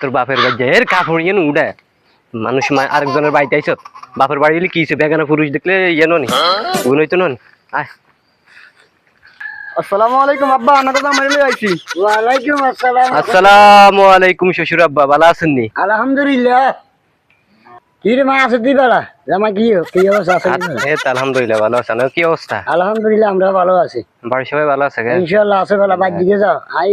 তোর বাপের বাড়ি এর কাপড় ইয়ে উড়ে। মানুষ আরেকজনের বাড়িতে আইস বাপের বাড়ি গেলে কি? বেগানা পুরুষ দেখলে ইয়ে গুণ হইতো নন আয়। আসসালামু আলাইকুম আব্বা আপনাকে তো মারি আইছি। ওয়ালাইকুম আসসালাম। আসসালামু আলাইকুম শ্বশুর আব্বা ভালো আছেন নি? আলহামদুলিল্লাহ। কি রে মা আছে জামা কি কি অবস্থা? আছে এই তো আলহামদুলিল্লাহ ভালো আছেন কি অবস্থা? আলহামদুলিল্লাহ আমরা ভালো আছি। বাড়ির সবাই ভালো আছে গে? আছে বেলা বাদ দিকে যাও। আই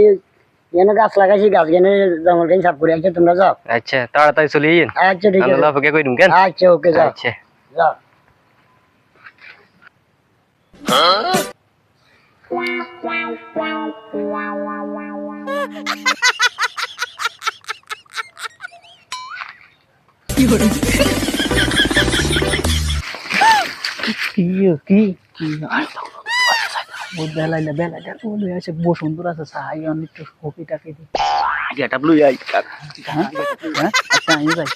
এনে গাছ লাগাইছি গাছ গেনে জঙ্গল গেনে সাফ করে আছে তোমরা যাও আচ্ছা তাড়াতাড়ি চলে ইয়েন আচ্ছা ঠিক আছে আল্লাহ অপেক্ষা করি কেন আচ্ছা ওকে যাও আচ্ছা যাও কি কি কি ও বেলাইলে বেলাইলে বলে আছে বসুন্ধরা আছে সাহাই অনেক একটু কপি টাকে দি গেটা ব্লু আই হ্যাঁ হ্যাঁ আচ্ছা আমি যাই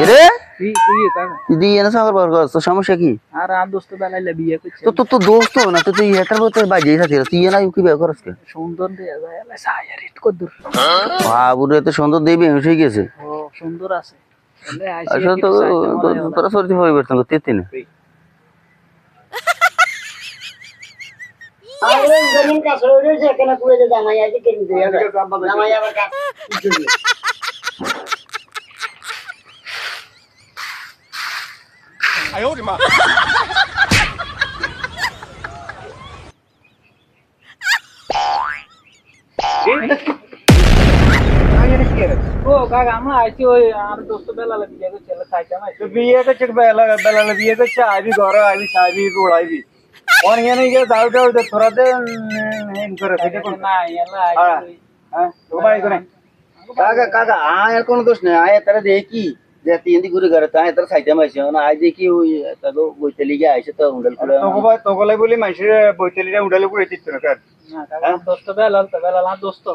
রে কি কি কাকা দিদি এনে সাগর বার করছ সমস্যা কি? আর আর দোস্ত বেলাইলে বিয়ে করছে তো তো তো দোস্ত না তো তুই এটার মধ্যে বাজে সাথে তুই এনা কি বে করছ কে সুন্দর দিয়ে যায় এলা সাহাই রেট দূর বাবুরে তো সুন্দর দেবী হয়ে গেছে। ও সুন্দর আছে। বলে তো তো- তোরা সরতি পরিবর্তন করতে না। আরে জমিন কাছে রয়েছে এখানে কুয়ে যে জামাই আছে কেন দিয়ে জামাই আবার কাজ ও কাকা আমরা আইছি ওই আর দোস্ত বেলালে বিয়ে করছে এলা সাইতে আমি বিয়ে করছে বেলা বেলা বিয়ে করছে আইবি ঘর আইবি সাইবি উড়াইবি অনেক গিয়ে যাও যাও থোড়াতে হেন করে ফেটে কোন না এলা হ্যাঁ তোমার কাকা কাকা আয় কোনো দোষ নেই আয় তারা দেখি যে তিন দি ঘুরে ঘরে তাই তারা সাইতে মাইছে। না আয় দেখি ওই তাকে বইতে লিগে আইছে তো উন্ডাল করে। তোকে বলি মানুষের বৈতালিটা উড়ালে পড়ে দিত না কার দোস্ত বেলাল তো। বেলাল দোস্ত